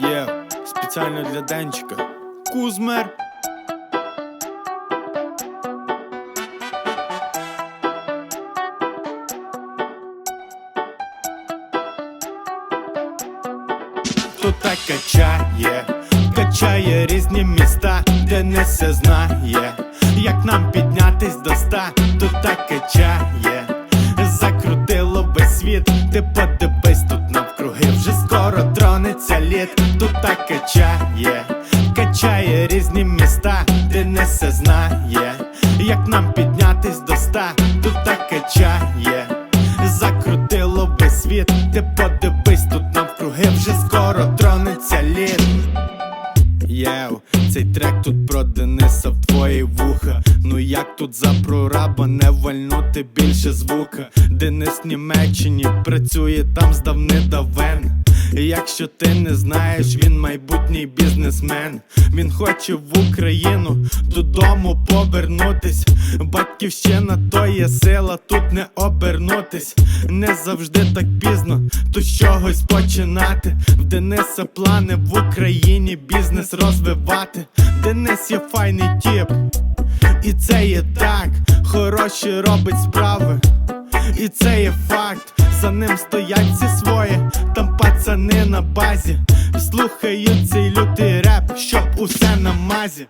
Є, спеціально для Денчика. Кузмер. Тут так качає, качає різні міста, де не все знає, як нам піднятись до ста, тут так качає, закрутило весь світ, ти скоро літ, тут так качає, качає різні міста, де не все знає, як нам піднятись до ста, тут так качає закрутило весь світ, ти подивись тут навкруги, вже скоро тронеться літ. Єв, цей трек тут про Дениса в твої вуха. Ну як тут за прораба не вальнути більше звука. Денис в Німеччині працює там з давни-давен. Якщо ти не знаєш, він майбутній бізнесмен. Він хоче в Україну додому повернутись. Батьківщина то є сила, тут не обернутись. Не завжди так пізно, тут чогось починати. В Дениса плани в Україні бізнес розвивати. Денис є файний тіп, і це є так. Хороші робить справи. І це є факт, за ним стоять всі свої, там пацани на базі, слухають цей лютий реп, щоб усе на мазі.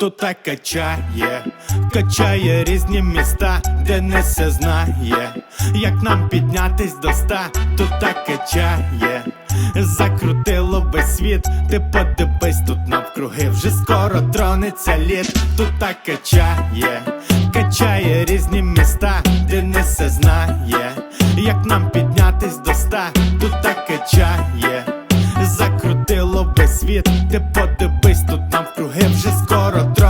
Тут так качає, качає різні міста, де не все знає, як нам піднятись до ста, тут так качає, закрутило весь світ, ти подивись тут навкруги, вже скоро тронеться літ, тут так качає, качає різні міста, де не все знає, світ, ти подивись тут нам навкруги, вже скоро літ.